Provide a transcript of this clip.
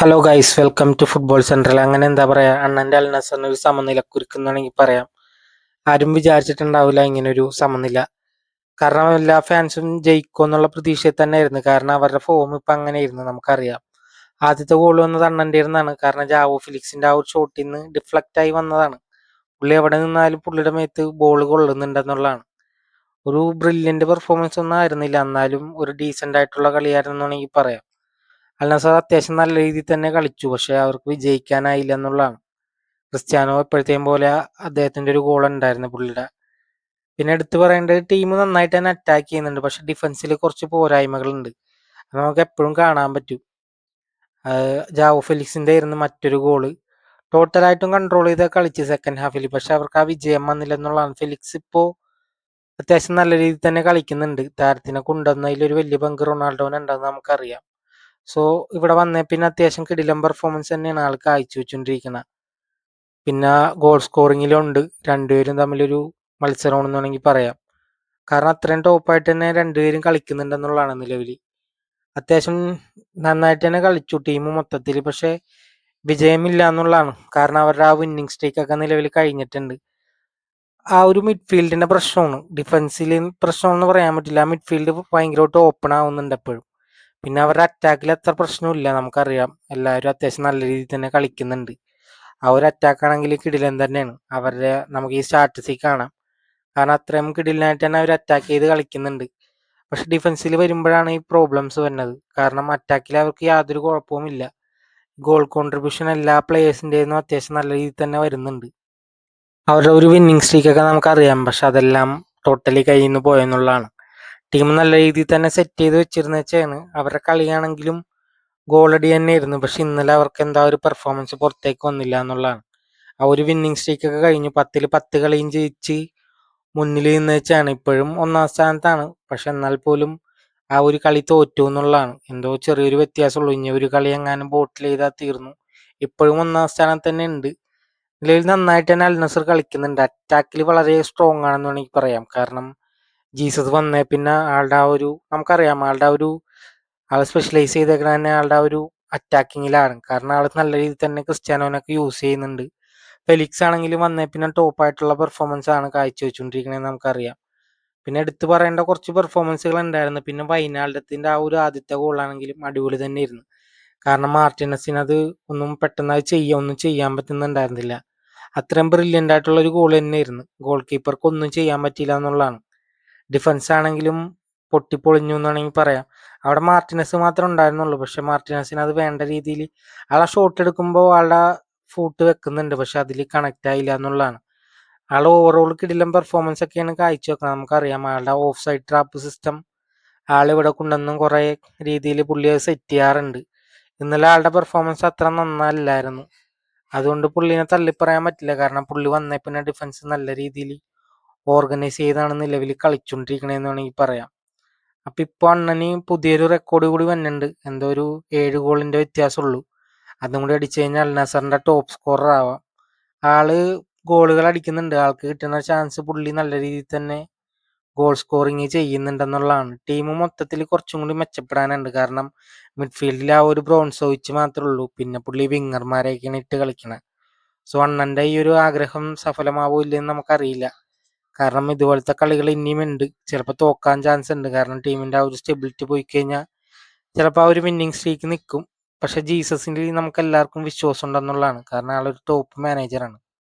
Hello guys welcome to football central അങ്ങനെ എന്താ പറയാ? അണ്ണന്റെ അൽനസറിന് ഒരു സമനില കുരുക്കുന്നാണെങ്കിൽ പറയാം. ആരും വിചാരിച്ചിട്ടുണ്ടാവില്ല ഇങ്ങനെ ഒരു സമനില. കാരണം എല്ലാ ഫാൻസും ജയിക്കും എന്നുള്ള പ്രതീക്ഷയിൽ തന്നെ ആയിരുന്നു കാരണം അവരുടെ ഫോം ഇപ്പൊ അങ്ങനെയായിരുന്നു നമുക്കറിയാം. ആദ്യത്തെ ഗോൾ വന്നത് അണ്ണന്റെ ഇരുന്നാണ് കാരണം ജാവോ ഫിലിക്സിന്റെ ആ ഒരു ഷോട്ടിൽ നിന്ന് ഡിഫ്ലക്റ്റ് ആയി വന്നതാണ്. പുള്ളി എവിടെ നിന്നാലും പുള്ളിയുടെ മേത്ത് ബോൾ കൊള്ളുന്നുണ്ടെന്നുള്ളതാണ്. ഒരു ബ്രില്യന്റ് പെർഫോമൻസ് ഒന്നും ആയിരുന്നില്ല. എന്നാലും ഒരു ഡീസെന്റ് ആയിട്ടുള്ള കളിയായിരുന്നു വേണമെങ്കിൽ പറയാം. അൽ നസർ അത്യാവശ്യം നല്ല രീതിയിൽ തന്നെ കളിച്ചു. പക്ഷെ അവർക്ക് വിജയിക്കാനായില്ല എന്നുള്ളതാണ്. ക്രിസ്ത്യാനോ എപ്പോഴത്തെയും പോലെ അദ്ദേഹത്തിന്റെ ഒരു ഗോൾ ഉണ്ടായിരുന്നു പുള്ളിയുടെ. പിന്നെ എടുത്തു പറയേണ്ടത് ടീം നന്നായിട്ട് തന്നെ അറ്റാക്ക് ചെയ്യുന്നുണ്ട്. പക്ഷെ ഡിഫൻസിൽ കുറച്ച് പോരായ്മകളുണ്ട്. അത് നമുക്ക് എപ്പോഴും കാണാൻ പറ്റും. ജാവോ ഫെലിക്സിന്റെ ആയിരുന്നു മറ്റൊരു ഗോൾ ടോട്ടലായിട്ടും കൺട്രോൾ ചെയ്ത കളിച്ച് സെക്കൻഡ് ഹാഫിൽ പക്ഷെ അവർക്ക് ആ വിജയം വന്നില്ല എന്നുള്ളതാണ്. ഫെലിക്സ് ഇപ്പോ അത്യാവശ്യം നല്ല രീതിയിൽ തന്നെ കളിക്കുന്നുണ്ട്. താരത്തിനെ കൊണ്ടുവന്നതിൽ ഒരു വലിയ പങ്ക് റൊണാൾഡോന് ഉണ്ടെന്ന് നമുക്കറിയാം. സോ ഇവിടെ വന്നേ പിന്നെ അത്യാവശ്യം കിടിലം പെർഫോമൻസ് തന്നെയാണ് ആൾ കാഴ്ചവെച്ചുകൊണ്ടിരിക്കുന്നത് പിന്നെ ഗോൾ സ്കോറിങ്ങിലുണ്ട് രണ്ടുപേരും തമ്മിലൊരു മത്സരമാണെന്ന് വേണമെങ്കിൽ പറയാം. കാരണം അത്രയും ടോപ്പായിട്ട് തന്നെ രണ്ടുപേരും കളിക്കുന്നുണ്ടെന്നുള്ളതാണ് നിലവിൽ അത്യാവശ്യം നന്നായിട്ട് തന്നെ കളിച്ചു ടീം മൊത്തത്തിൽ. പക്ഷേ വിജയമില്ല എന്നുള്ളതാണ്. കാരണം അവരുടെ ആ വിന്നിങ് സ്ട്രീക്ക് ഒക്കെ നിലവിൽ കഴിഞ്ഞിട്ടുണ്ട്. ആ ഒരു മിഡ്ഫീൽഡിന്റെ പ്രശ്നമാണ്. ഡിഫൻസിൽ പ്രശ്നമെന്ന് പറയാൻ പറ്റില്ല. ആ മിഡ്ഫീൽഡ് ഭയങ്കരമായിട്ട് ഓപ്പൺ ആവുന്നുണ്ട് എപ്പോഴും. പിന്നെ അവരുടെ അറ്റാക്കിൽ അത്ര പ്രശ്നമില്ല നമുക്കറിയാം. എല്ലാവരും അത്യാവശ്യം നല്ല രീതിയിൽ തന്നെ കളിക്കുന്നുണ്ട്. ആ ഒരു അറ്റാക്ക് ആണെങ്കിൽ കിടിലൻ തന്നെയാണ്. അവരുടെ നമുക്ക് ഈ സ്റ്റാറ്റസിൽ കാണാം. കാരണം അത്രയും കിടിലനായിട്ട് തന്നെ അവർ അറ്റാക്ക് ചെയ്ത് കളിക്കുന്നുണ്ട്. പക്ഷെ ഡിഫൻസിൽ വരുമ്പോഴാണ് ഈ പ്രോബ്ലംസ് വരുന്നത്. കാരണം അറ്റാക്കിൽ അവർക്ക് യാതൊരു കുഴപ്പവുമില്ല. ഗോൾ കോൺട്രിബ്യൂഷൻ എല്ലാ പ്ലേയേഴ്സിന്റെയും അത്യാവശ്യം നല്ല രീതിയിൽ തന്നെ വരുന്നുണ്ട്. അവരുടെ ഒരു വിന്നിങ് സ്ട്രീക്കൊക്കെ നമുക്കറിയാം. പക്ഷെ അതെല്ലാം ടോട്ടലി കയ്യിൽ നിന്ന് പോയെന്നുള്ളതാണ്. ടീം നല്ല രീതിയിൽ തന്നെ സെറ്റ് ചെയ്ത് വെച്ചിരുന്ന വെച്ചാണ്. അവരുടെ കളിയാണെങ്കിലും ഗോളടി തന്നെയായിരുന്നു. പക്ഷെ ഇന്നലെ അവർക്ക് എന്താ ഒരു പെർഫോമൻസ് പുറത്തേക്ക് വന്നില്ല എന്നുള്ളതാണ്. ആ ഒരു വിന്നിങ് സ്ട്രീക്കൊക്കെ കഴിഞ്ഞു പത്തിൽ പത്ത് കളിയും ജയിച്ച് മുന്നിൽ നിന്ന് വെച്ചാണ്. ഇപ്പോഴും ഒന്നാം സ്ഥാനത്താണ്. പക്ഷെ എന്നാൽ പോലും ആ ഒരു കളി തോറ്റു എന്നുള്ളതാണ്. എന്തോ ചെറിയൊരു വ്യത്യാസമുള്ളൂ. ഇനി ഒരു കളി എങ്ങാനും ബോട്ടിൽ ചെയ്താൽ തീർന്നു. ഇപ്പോഴും ഒന്നാം സ്ഥാനം തന്നെ ഉണ്ട്. നിലവിൽ നന്നായിട്ട് തന്നെ അൽനസർ കളിക്കുന്നുണ്ട്. അറ്റാക്കിൽ വളരെ സ്ട്രോങ് ആണെന്ന് വേണമെങ്കിൽ പറയാം. കാരണം ജീസസ് വന്നേ പിന്നെ ആളുടെ ആ ഒരു നമുക്കറിയാം ആളുടെ ആ ഒരു ആൾ സ്പെഷ്യലൈസ് ചെയ്തേക്കണ തന്നെ ആളുടെ ആ ഒരു അറ്റാക്കിങ്ങിലാണ് കാരണം ആൾ നല്ല രീതിയിൽ തന്നെ ക്രിസ്ത്യാനോനൊക്കെ യൂസ് ചെയ്യുന്നുണ്ട്. ഫെലിക്സ് ആണെങ്കിലും വന്നേ പിന്നെ ടോപ്പ് ആയിട്ടുള്ള പെർഫോമൻസ് ആണ് കാഴ്ചവെച്ചുകൊണ്ടിരിക്കണത് നമുക്കറിയാം. പിന്നെ എടുത്തു പറയേണ്ട കുറച്ച് പെർഫോമൻസുകൾ ഉണ്ടായിരുന്നു. പിന്നെ വൈനാൾഡത്തിന്റെ ആ ഒരു ആദ്യത്തെ ഗോളാണെങ്കിലും അടിപൊളി തന്നെയായിരുന്നു. കാരണം മാർട്ടിനസിന് അത് ഒന്നും പെട്ടെന്ന് അത് ചെയ്യാൻ ഒന്നും ചെയ്യാൻ പറ്റുന്നുണ്ടായിരുന്നില്ല. അത്രയും ബ്രില്യന്റ് ആയിട്ടുള്ള ഒരു ഗോൾ തന്നെയായിരുന്നു. ഗോൾ കീപ്പർക്ക് ഒന്നും ചെയ്യാൻ പറ്റിയില്ല എന്നുള്ളതാണ്. ഡിഫൻസ് ആണെങ്കിലും പൊട്ടിപ്പൊളിഞ്ഞു എന്നാണെങ്കിൽ പറയാം. അവിടെ മാർട്ടിനസ് മാത്രമേ ഉണ്ടായിരുന്നുള്ളൂ. പക്ഷെ മാർട്ടിനസിന് അത് വേണ്ട രീതിയിൽ ആളെ ഷോട്ട് എടുക്കുമ്പോൾ ആളുടെ ഫൂട്ട് വെക്കുന്നുണ്ട്. പക്ഷെ അതിൽ കണക്റ്റ് ആയില്ല എന്നുള്ളതാണ്. ആൾ ഓവറോൾ കിടിലം പെർഫോമൻസ് ഒക്കെയാണ് കാഴ്ച വെക്കുന്നത് നമുക്കറിയാം ആളുടെ ഓഫ് സൈഡ് ട്രാപ്പ് സിസ്റ്റം ആൾ ഇവിടെ കൊണ്ടുവന്നും കുറേ രീതിയിൽ പുള്ളി അത് സെറ്റ് ചെയ്യാറുണ്ട്. ഇന്നലെ ആളുടെ പെർഫോമൻസ് അത്ര നന്നല്ലായിരുന്നു അതുകൊണ്ട് പുള്ളിനെ തള്ളിപ്പറയാൻ പറ്റില്ല. കാരണം പുള്ളി വന്നേ പിന്നെ ഡിഫൻസ് നല്ല രീതിയിൽ ഓർഗനൈസ് ചെയ്താണ് നിലവിൽ കളിച്ചുകൊണ്ടിരിക്കണേന്ന് വേണമെങ്കിൽ പറയാം. അപ്പം ഇപ്പോൾ അണ്ണന് പുതിയൊരു റെക്കോർഡ് കൂടി വന്നിട്ടുണ്ട് എന്തോ ഒരു ഏഴ് ഗോളിന്റെ വ്യത്യാസമുള്ളൂ അതും കൂടി അടിച്ചു കഴിഞ്ഞാൽ അൽനാസറിന്റെ ടോപ്പ് സ്കോറർ ആവാം. ആൾ ഗോളുകൾ അടിക്കുന്നുണ്ട്. ആൾക്ക് കിട്ടുന്ന ചാൻസ് പുള്ളി നല്ല രീതിയിൽ തന്നെ ഗോൾ സ്കോറിങ് ചെയ്യുന്നുണ്ടെന്നുള്ളതാണ്. ടീം മൊത്തത്തിൽ കുറച്ചും കൂടി മെച്ചപ്പെടാനുണ്ട്. കാരണം മിഡ്ഫീൽഡിൽ ആ ഒരു ബ്രോൺസ് ഒഴിച്ച് മാത്രമേ ഉള്ളൂ. പിന്നെ പുള്ളി വിങ്ങർമാരെയൊക്കെയാണ് ഇട്ട് കളിക്കണത് സോ അണ്ണന്റെ ഈ ഒരു ആഗ്രഹം സഫലമാവോ ഇല്ലെന്ന് നമുക്കറിയില്ല. കാരണം ഇതുപോലത്തെ കളികൾ ഇനിയും ഉണ്ട്. ചിലപ്പോൾ തോക്കാൻ ചാൻസ് ഉണ്ട്. കാരണം ടീമിന്റെ ആ ഒരു സ്റ്റെബിലിറ്റി പോയി കഴിഞ്ഞാൽ ചിലപ്പോൾ ആ ഒരു വിന്നിങ് സ്ട്രീക്ക് നിൽക്കും പക്ഷെ ജീസസിന്റെ നമുക്ക് എല്ലാവർക്കും വിശ്വാസം ഉണ്ടെന്നുള്ളതാണ്. കാരണം ആളൊരു ടോപ്പ് മാനേജറാണ്